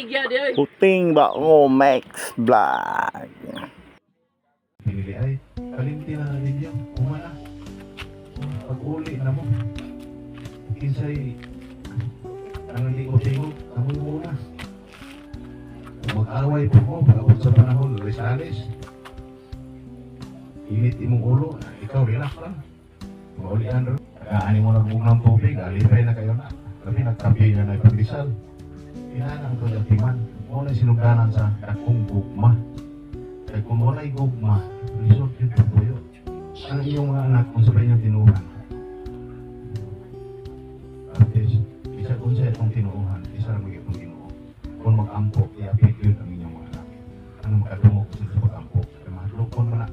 baligya di oy. Puting ba ko Max Vlog. Pinili ay, kalimti na rin yan. Umana. Pag-uli na mo. Kinsay, ang ligo-ligo, amoy muna. Kung mag-away po mo, pagkabot sa panahon, risalis. Init imong ulo, ikaw relax lang. Maulian rin. Kakaani mo na ng tubig, alipay na kayo na. Tapi nagkapi na na ipagdisal. Inanang ko yung timan. Muna sinugdanan sa akong gugma. Kaya kung wala gugma, result yung pagbuyo. Ang iyong mga anak, kung sabay niyang tinuhan. At is, isa kung sa itong tinuuhan, isa lang magiging tinuo. Kung mag-ampo, i-apit yun ang inyong mga anak. Ano makadungog sa sa pag-ampo? Kaya mahadlok ko na.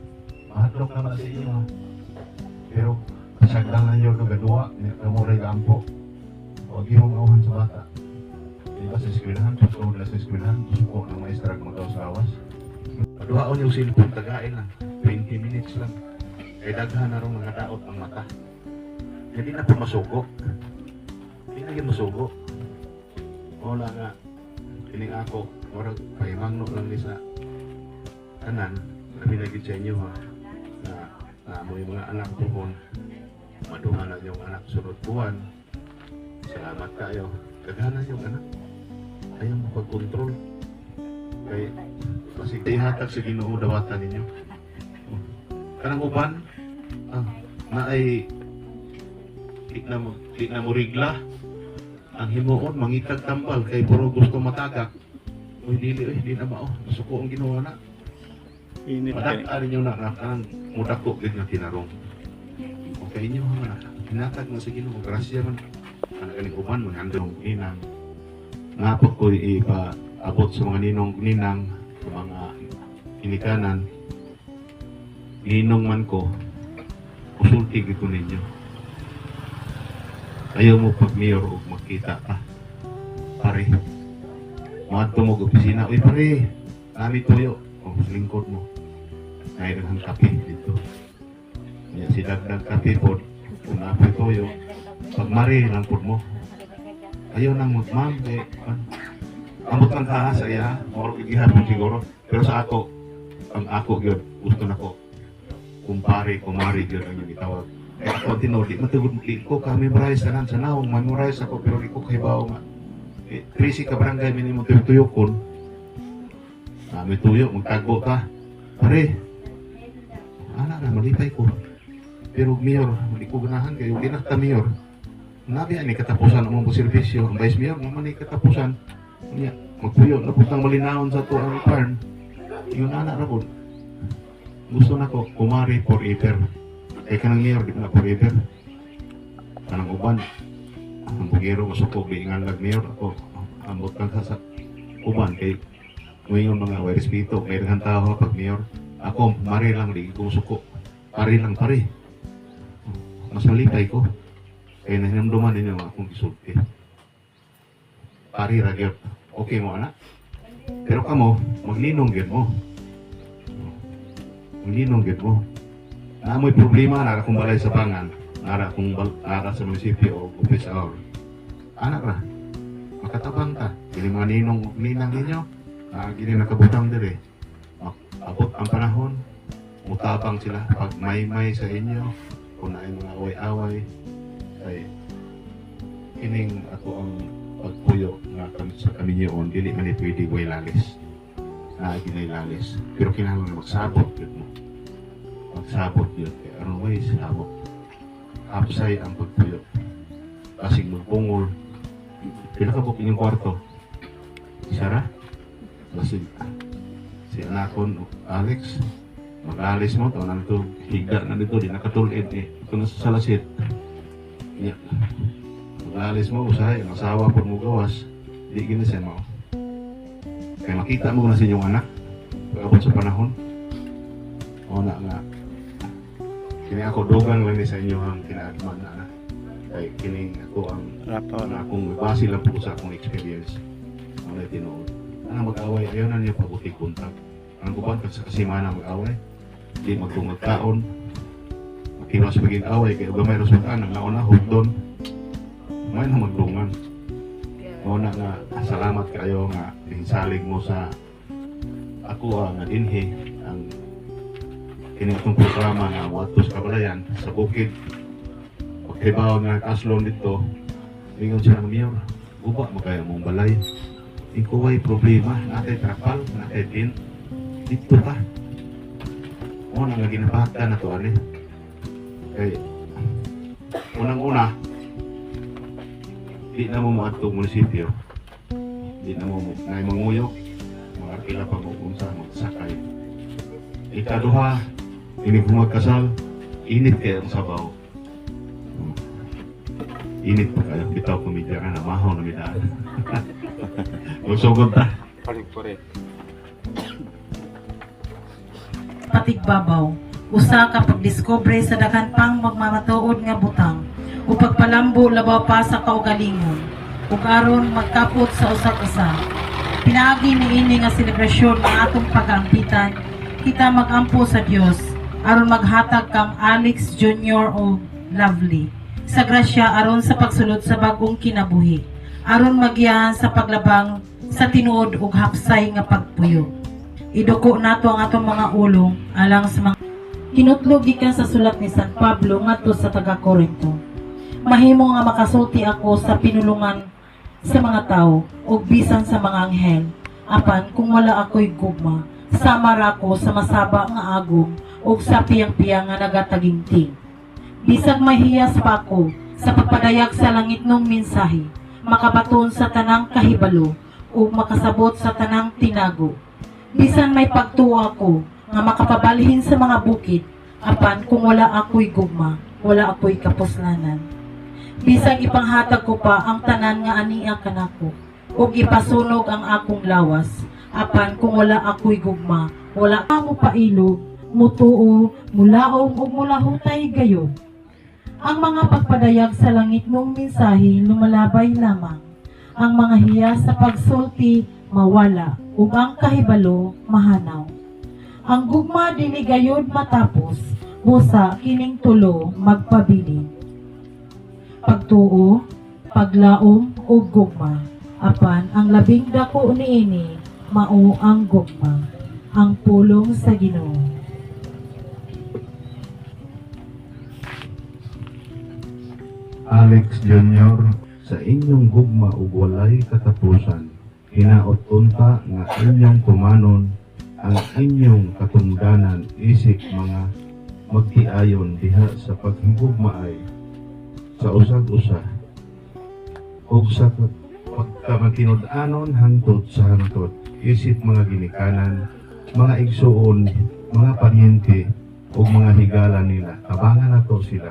Mahadlok naman sa inyo. Pero, na kamuray ka ampo. Huwag yung auhan sa bata. Ba sa eskwelahan, susunod na sa eskwelahan, suko ng maestra kung magaw sa awas. Paduhaon yung cellphone, tagain lang. 20 minutes lang. Kaya daghan na rin mga daot ang mata. Hindi na po masugo. Hindi na yung masugo. Wala nga. Kining ako, orag pahimangno lang ni sa kanan. Labi na sa inyo ha. Na, na mo yung mga anak tuhon. Maduha na yung anak sunod buwan. Salamat kayo. Kagana yung anak. Ayaw mo pag-control. Kaya kasi ihatag sa Ginoo dawatan ninyo. Kanang uban ah, na ay di na mo di na mo rigla ang himuon mangitag tambal kay puro gusto matagak. Uy dili uy di na mao suko ang ginawa na. Init Padak kay. ari nyo na na kanang mudako gid nga tinarong. Okay inyo ha na. Hinatag mo sa Ginoo grasya man. Ana kaning uban mo handong inang. Ngapot ko ipa abot sa mga ninong ninang sa mga inikanan. Ninong man ko usulti ko ninyo. Ayaw mo pag mayor o magkita ka. Pare mga tumog opisina. Uy pare kami tuyo. O lingkod mo. Ay naghang kape dito. Kaya si dagdag kape po kung napoy tuyo pag mari lang mo ayaw nang magmam kay ano, Amot lang ka sa iya, or igihapon siguro. Pero sa ako, ang ako gyud gusto na ko kumpare, kumari gyud ang yung itawag. Kaya ako tinodi, matugod di ko ka memorize tanan sa naong, memorize ako pero di ko kahibaw nga. Eh, Trisi ka barangay minimo tuyo kon. Ah, may tuyo, magtagbo ka. Pare, ana na, malipay ko. Pero mayor, hindi ko ganahan kayo, di na ka mayor. Nabi ani katapusan ang mga servisyo, ang vice mayor, mo ni katapusan. Niya, magpuyo na putang malinahon sa to ang farm. Yung anak na po. Gusto na ko, kumari forever. Eh, kanang mayor, di na forever. Kanang uban. Ang bugero, gusto ko, biingan lag mayor. Ako, ambot lang ka sa uban. Kay, ngayon mga way respeto, may rin tao pag mayor. Ako, mari lang, di ko gusto ko. Pari lang, pari. Mas malipay ko. Kaya nahinamduman din yung akong isulti pari ra gyud. Okay mo ana. Pero kamo maglinong gyud mo. Maglinong gyud mo. Naamoy problema nara kung balay sa bangan, nara kung nara sa munisipyo o office hour. Anak ra. Makatabang ka. Kini mga ninong ninang ninyo. Ah, gini nakabutang dire. Ah, Abot ang panahon. Mutabang sila pag may-may sa inyo. Kung na mga away-away. Kay kining ako ang pagpuyo nga kami sa kami niyon, dili man pwede way lalis. Na ginay lalis. Pero kinahanglan magsabot yun mo. Magsabot yun. Kaya anong way sabot. Upside ang pagpuyo. Kasi magbungol. Pila ka po inyong kwarto? Isa ra? Kasi si anakon Alex mag-alis mo to nang to higda na dito di nakatulid eh ito na sa salasit yeah. Mag-alis mo, usahay, ang asawa po mo gawas, di ginisin mo. Kaya makita mo na sa inyong anak, pagkabot sa panahon. O na nga, kini ako dugang lang ni sa inyo ang kinaagman na na. Kaya kini ako ang ang na. akong base lang po sa akong experience. Ang na tinuod. Ano mag-away, ayaw na niyo pabuti kontak. Ang kuban kasi kasi mana mag-away, di magtungag taon. Makiwas maging away, kaya gamay ros mag-anang, nauna, hugdon, may na magdungan. O Una nga, salamat kayo nga pinsalig mo sa ako ang dinhi ang kinitong programa nga Watos Kabalayan sa bukid. Pagkibaw nga kaslon dito, ingon siya ng mayor, guba mo kaya mong balay. Ikaw ay problema, natay trapal, natay tin, dito ta. Una nga ginabata na to, ani. Kay, unang-una, di na mo maatong munisipyo. Di na mo na manguyok. Mga pila pa mo kung saan magsakay. Ikaduha, ini magkasal, init kayo ang sabaw. Init pa kayo, bitaw kumidya ka na, mahaw na midaan. Magsugod ta. patigbabaw usa ka pagdiskobre sa daghan pang magmamatuod nga butang o pagpalambo labaw pa sa kaugalingon ug aron magkapot sa usa usa pinaagi niini nga selebrasyon nga atong pag-ampitan kita magampo sa Dios aron maghatag kang Alex Jr. o Lovely sa grasya aron sa pagsulod sa bagong kinabuhi aron magiyahan sa paglabang sa tinuod ug hapsay nga pagpuyo Iduko nato ang atong mga ulo alang sa mga Kinutlog gikan sa sulat ni San Pablo ngadto sa taga Corinto. Mahimo nga makasulti ako sa pinulungan sa mga tao ug bisan sa mga anghel. Apan kung wala ako'y gugma, sama ra ko sa masaba nga agong ug sa piyang-piyang nga nagataginting. Bisag mahiyas pa ako sa pagpadayag sa langit ng mensahe, makabaton sa tanang kahibalo ug makasabot sa tanang tinago bisan may pagtuwa ko nga makapabalhin sa mga bukid apan kung wala ako'y gugma wala ako'y kapuslanan. Bisan ipanghatag ko pa ang tanan nga ania kanako ug ipasunog ang akong lawas apan kung wala ako'y gugma wala ka mo pailog mutuo mulaong ug mulahutay gayon ang mga pagpadayag sa langit mong mensahe lumalabay lamang. Ang mga hiya sa pagsulti mawala ug ang kahibalo mahanaw. Ang gugma dili gayud matapos, busa kining tulo magpabilin. Pagtuo, paglaom ug gugma. Apan ang labing dako niini mao ang gugma, ang pulong sa Ginoo. Alex Jr. sa inyong gugma ug walay katapusan. Hinaot unta nga inyong kumanon ang inyong katungdanan isip mga magtiayon diha sa paghigugmaay sa usag-usa ug sa pagkamatinud-anon hangtod sa hangtod isip mga ginikanan mga igsuon mga paryente ug mga higala nila tabangan nato sila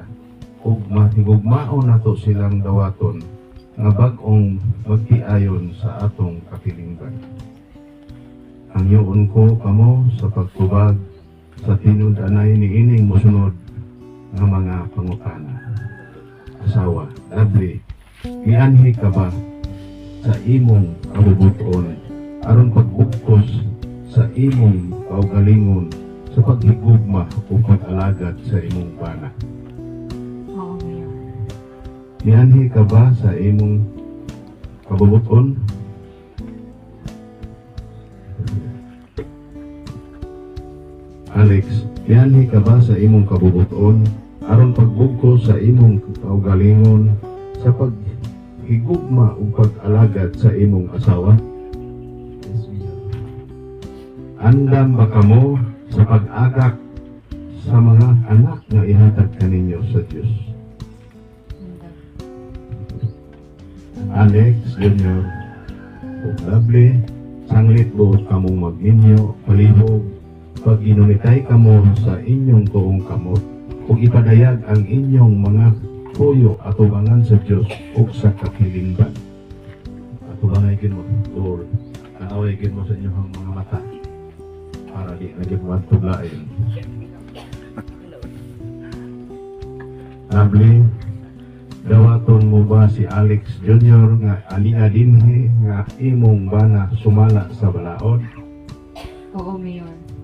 ug mahigugmaon nato silang dawaton nga bag-ong magtiayon sa atong kapilingban. Ang yuon ko kamo sa pagtubag sa tinud-anay ni ining mosunod nga mga pangutana. Asawa, lovely, mianhi ka ba sa imong kabubuton aron pagbukos sa imong kaugalingon sa paghigugma o pag-alagad sa imong bana. Mianhi ka ba sa imong kabubuton? Alex, mianhi ka ba sa imong kabubuton aron pagbugko sa imong kaugalingon sa paghigugma ug pag-alagad sa imong asawa? Andam ba kamo sa pag-agak sa mga anak nga ihatag kaninyo sa Dios? Alex Jr. lovely sanglit buot kamong magninyo palihog pag inunitay kamo sa inyong tuong kamot ug ipadayag ang inyong mga puyo atubangan sa Dios ug sa kakilingban atubangay gid mo Lord kanaway gid mo sa inyong mga mata para di na gid mo Lovely dawaton mo ba si Alex Jr. nga alia dinhi nga imong bana sumala sa balaod? Oo, Mayor.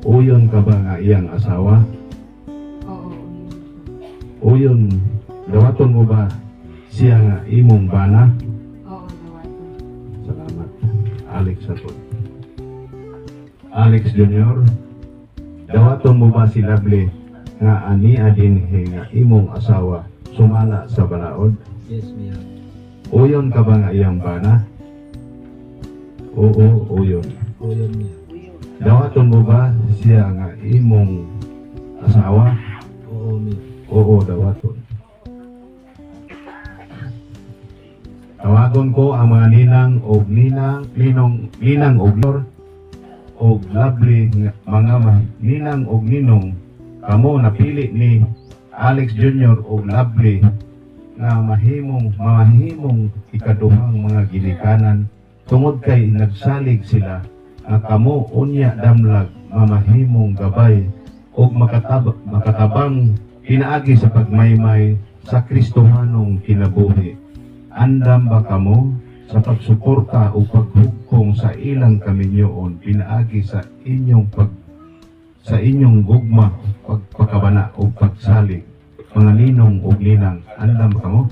Uyon ka ba nga iyang asawa? Oo. Uyon, dawaton mo ba siya nga imong bana? Oo, nawan. Alex Saton. Alex Jr. Dawaton mo ba si Lovely nga ani adin nga imong asawa sumala sa balaod? Yes, Mayor. Uyon ka ba nga iyang bana? Oo, uyon. Yun, Mayor. Dawaton mo ba siya nga imong asawa? Oo, Mayor. Oo, dawaton. Tawagon ko ang mga ninang o ninang, ninong, ninang o lor o lovely mga ma- ninang o ninong kamo napili ni Alex Jr. o lovely nga mahimong mahimong ikaduhang mga ginikanan tungod kay nagsalig sila nga kamo unya damlag mamahimong gabay o makatab makatabang pinaagi sa pagmaymay sa Kristohanong kinabuhi. Andam ba kamo sa pagsuporta o paghugkong sa ilang kaminyoon pinaagi sa inyong pag sa inyong gugma, pagpakabana o pagsalig mga ninong o ninang andam kamo?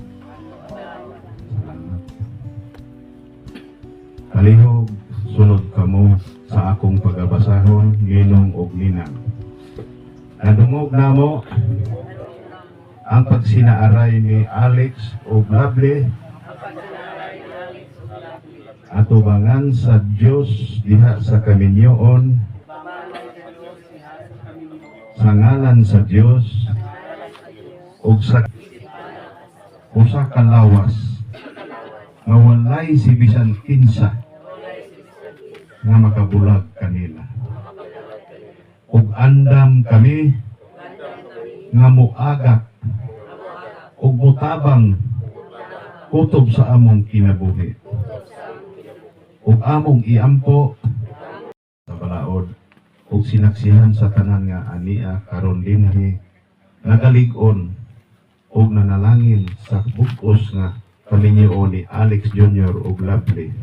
Kalihog, sunod kamo sa akong pagabasahon, ninong o ninang. Nadungog na mo ang pagsinaaray ni Alex o Lovely atubangan sa Dios diha sa kaminyoon. Sa ngalan sa Dios ug sa usa ka lawas. Nga walay si bisan kinsa nga makabulag kanila ug andam kami nga muagak ug mutabang kutob sa among kinabuhi ug among iampo sa balaod ug sinaksihan sa tanan nga ania karon dinhi nagalig-on ug nanalangin sa bugos nga kaminyoon ni Alex Jr. ug Lovely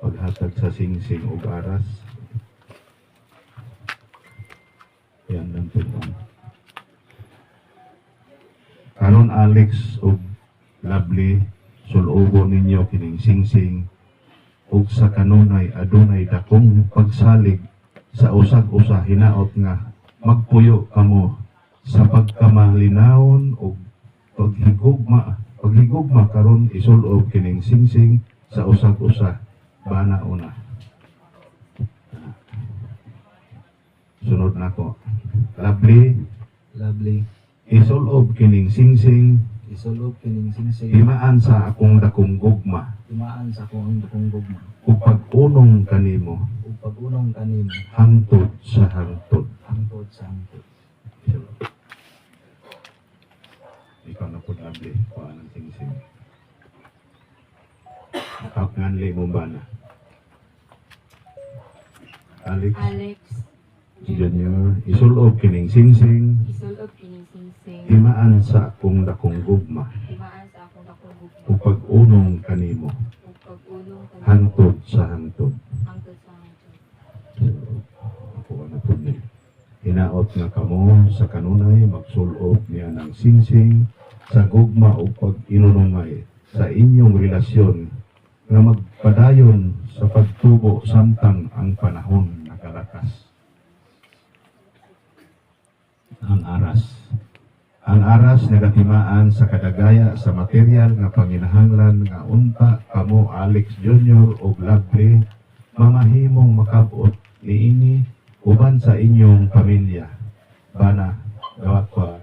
paghatag sa singsing ug aras yan lang po karon Alex ug Lovely sulubo ninyo kining singsing ug sa kanunay adunay dakong pagsalig sa usag-usa hinaot nga magpuyo kamo sa pagkamalinawon ug paghigugma paghigugma karon isulob kining singsing sa usag-usa bana una sunod nako lovely Lovely. isulob kining singsing Isulog kining singsing. himaan sa akong dakong gugma Timaan sa kong dukong gugma. ug pag-unong kanimo Ug pagunong kanimo. hangtod sa hangtod Hangtod sa hangtod. ikaw na po lovely kuha ng singsing Kap nganli mo ba na Alex. Alex, Junior. Isulob kining singsing. Isulog kining singsing. himaan sa akong dakong gugma. Timaan sa akong kakugug. ug pag-unong kanimo. Ug pag-ulong kanimo. hangtod sa hangtod. Hangtod sa hangtod. ako na po ni. Hinaot nga kamo sa kanunay magsulob niya ng singsing sa gugma o pag-inunungay sa inyong relasyon nga magpadayon sa pagtubo samtang ang panahon nakalakas. Ang aras. Ang aras nagatimaan sa kadagaya sa material nga panginahanglan nga unta kamo Alex Jr. o Lovely mamahimong makabot niini uban sa inyong pamilya. Bana, gawat ko.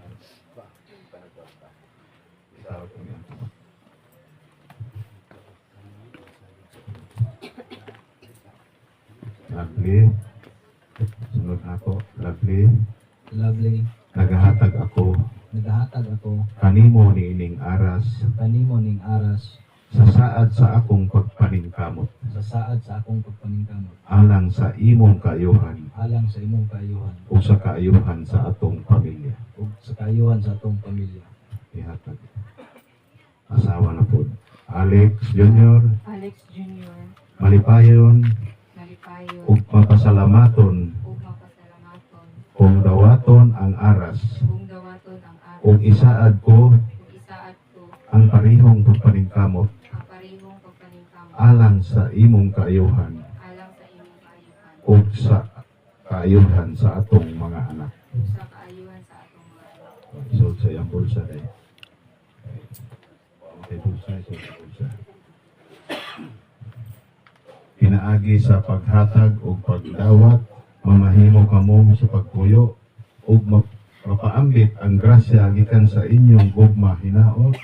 Lovely. Sunod ako. Lovely. Lovely. Nagahatag ako Nagahatag ako kanimo ni ining aras kanimo ning aras sa saad sa akong pagpaningkamot sa saad sa akong pagpaningkamot. alang sa imong kaayuhan Alang sa imong kaayuhan o sa kaayuhan sa atong pamilya. ug sa kaayuhan sa atong pamilya. Ihatag. Asawa na po. Alex Jr. Alex Jr. Malipayon mapasalamaton Ug mapasalamaton. Kung dawaton ang aras Kung dawaton ang ug isaad ko Ug isaad ko ang parihong pagpaningkamot ang parehong pagpaningkamot. alang sa imong kaayuhan alang sa imong kaayuhan o sa kaayuhan sa atong mga anak. ug sa kaayuhan sa atong mga anak. So sa iyang bulsa sa bulsa. Pinaagi sa paghatag o pagdawat, mamahimo kamo sa pagpuyo ug ma- mapaambit ang grasya gikan sa inyong gugma hinaot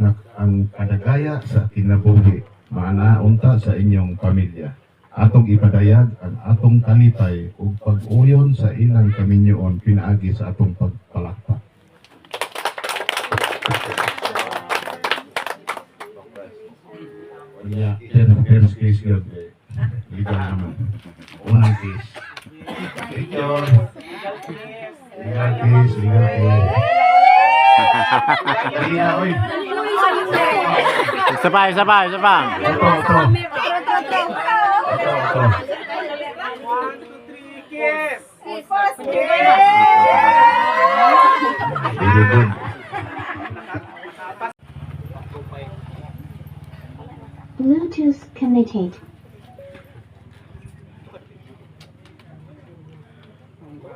nga ang kadagaya sa kinabuhi maanaunta sa inyong pamilya. Atong ipadayag ang atong kalipay ug pag-uyon sa ilang kaminyoon pinaagi sa atong pagpalakpak. Yeah, first, first case yun. Legal naman. Unang case. Picture. Legal case, legal case. Dali na, oy. Isa pa, isa pa, isa pa. Ito, ito. Ito, ito. Very good. Bluetooth connected.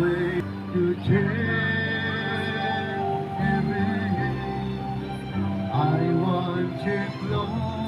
way to. I want you, know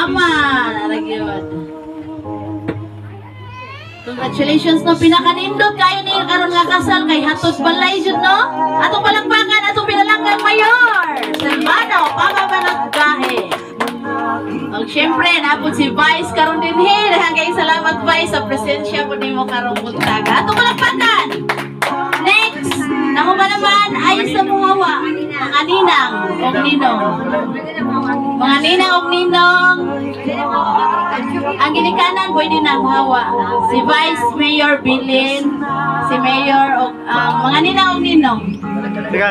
ang mama naragyod Congratulations no? Pinakanindot kayo ni karon nga kasal kay hatod balay jud no? Atong palakpakan atong pinalanggang mayor! Silvano pama Banaggahe Og syempre napod si Vice karon din he daghang kay salamat Vice sa presensya po nimo karong buntag atong palakpakan! Next, namo ba naman ay sa muhawa mga ninang og ninong mga ninang og ninong ang ginikanan pwede na hawa. Si Vice Mayor Bilin, si Mayor o ang mga ninang og ninong. Teka.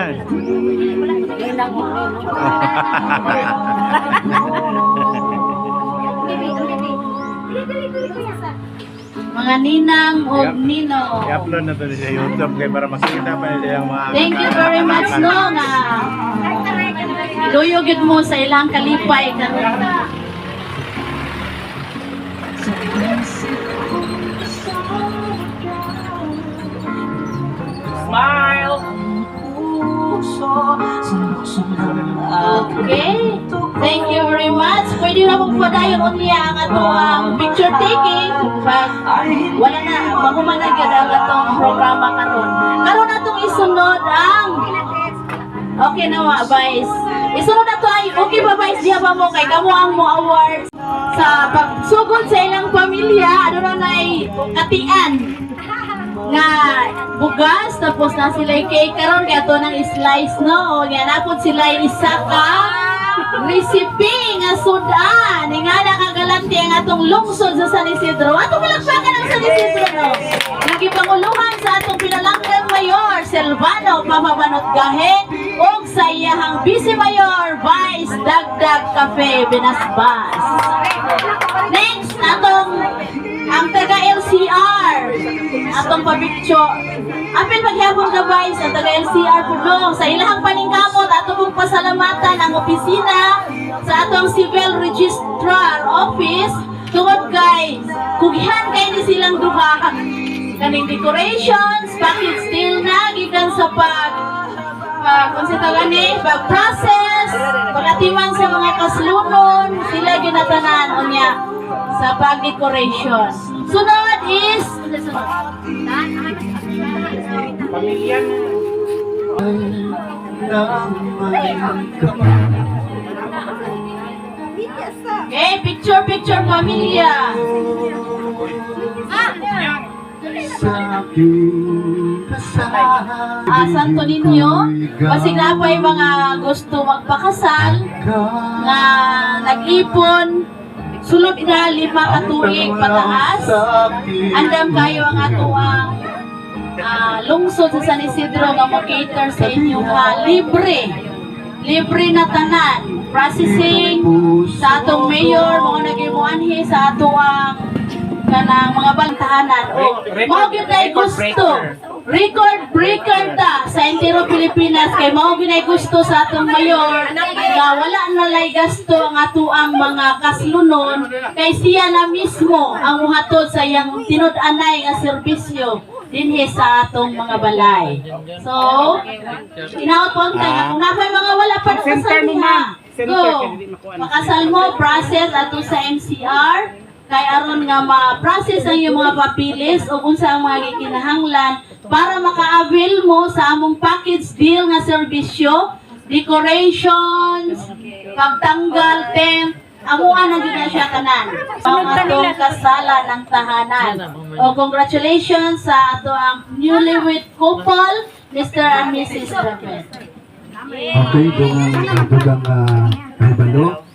Mga ninang og ninong. I-upload na to sa YouTube kaya para makikita pa nila yung mga... Thank you very much no nga. Luyo gid mo sa ilang kalipay karon. Okay. Thank you very much. Pwede na po padayon unya ang atong picture taking. Pag wala na, mahumanag yun ang atong programa karon. Karon atong isunod ang Okay na wa, Vice. Isunod na to ay, okay ba, Vice? Diha ba mo kay kamo ang mo awards sa pagsugod sa ilang pamilya, ano na nay katian nga bugas tapos na sila cake karon kaya to nang slice no o nga napod sila isa ka recipe nga sudan. Nga nakagalanti ang atong lungsod sa San Isidro. Atong palakpakan ang San Isidro. No nagipanguluhan sa atong pinalanggang mayor Sel Albano papabanot gahe ug sa iyahang Vice Mayor Vice Dagdag Cafe Binasbas. Pabicture Apil paghapon ka Vice ang taga LCR pudong sa ilahang paningkamot ato pong pasalamatan ang opisina sa atong Civil Registrar Office. Tungod kay kugihan kay ni silang duha kaning decorations package still na gikan sa pag pag kung sa pag process pagatiman sa mga kaslunon sila ginatanan unya sa pag decoration sunod is Pamilya okay picture picture pamilya. Kasama ah, Santo Niño basig na pa yung mga gusto magpakasal nga nag-ipon sulod na lima ka tuig pataas. andam kayo ang atuang ah, lungsod sa San Isidro nga mo-cater sa inyo ha libre. Libre na tanan. Processing sa atong mayor mga nagimuanhi sa atuang kanang mga bantahanan. O mao gyud gusto. record breaker ta sa entero Pilipinas. Kay mao gyud ay gusto sa atong mayor. Nga wala na lay gasto ang atuang mga kaslunon. Kay siya na mismo ang muhatod sa iyang tinud-anay nga serbisyo dinhi sa atong mga balay. So, inaot po ang tayo. Kung napay mga wala pa na Center kasal niya, go. Makasal mo, process ato sa MCR, kay aron nga ma-process ang iyong mga papilis o kung sa mga gikinahanglan para maka-avail mo sa among package deal nga serbisyo, decorations, pagtanggal, tent, amuan ang gina siya tanan. Ang atong kasalan ng tahanan. O congratulations sa ato ang newlywed couple, Mr. and Mrs. Rafael. Okay, dugang dugang uh, kahibalo.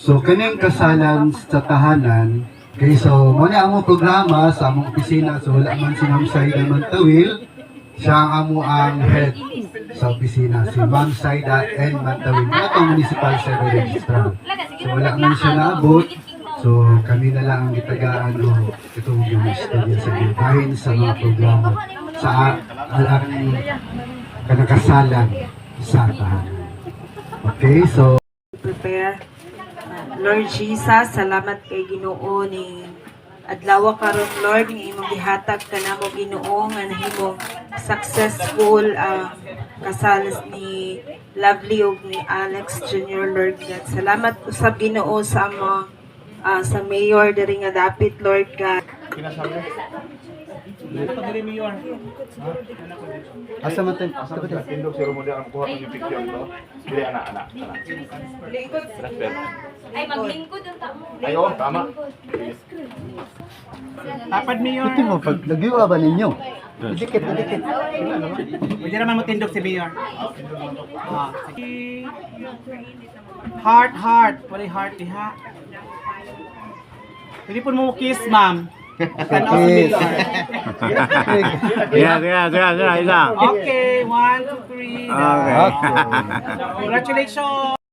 So kaning kasalan sa tahanan kay so mo ni amo programa sa among opisina so wala man si Ma'am Saida Mantawil. Siya ang amo ang head sa opisina si Ma'am Saida N. Mantawil na itong municipal civil registrar so wala man siya naabot. So kami na lang ang gitagaan o itong yung studio sa bahin sa mga programa sa alang kanakasalan sa tahanan. Okay so prepare. Lord Jesus, salamat kay Ginoo ni adlaw karon Lord nga imong gihatag kanamo Ginoo nga nahimong successful ang kasal ni Lovely ug ni Alex Jr. Lord God. Salamat usab Ginoo sa amo ah, sa mayor diri nga dapit Lord God. Ano to diri mayor? asa man tayo Tindog si Romulo ang kuha ng picture to. Dili anak anak anak. Transfer. Ay, maglingkod ang tamo. Ay, oo, tama. Tapad mayor. Ito mo, pag nagyuwa ba ninyo? Dikit, dikit. Pwede naman mo tindog si mayor. Ah. Heart, heart. Wala yung heart diha. Pwede po mo kiss, ma'am. Okay. Sige, sige, sige, sige, isa. Okay, one, two, three. Okay. Congratulations!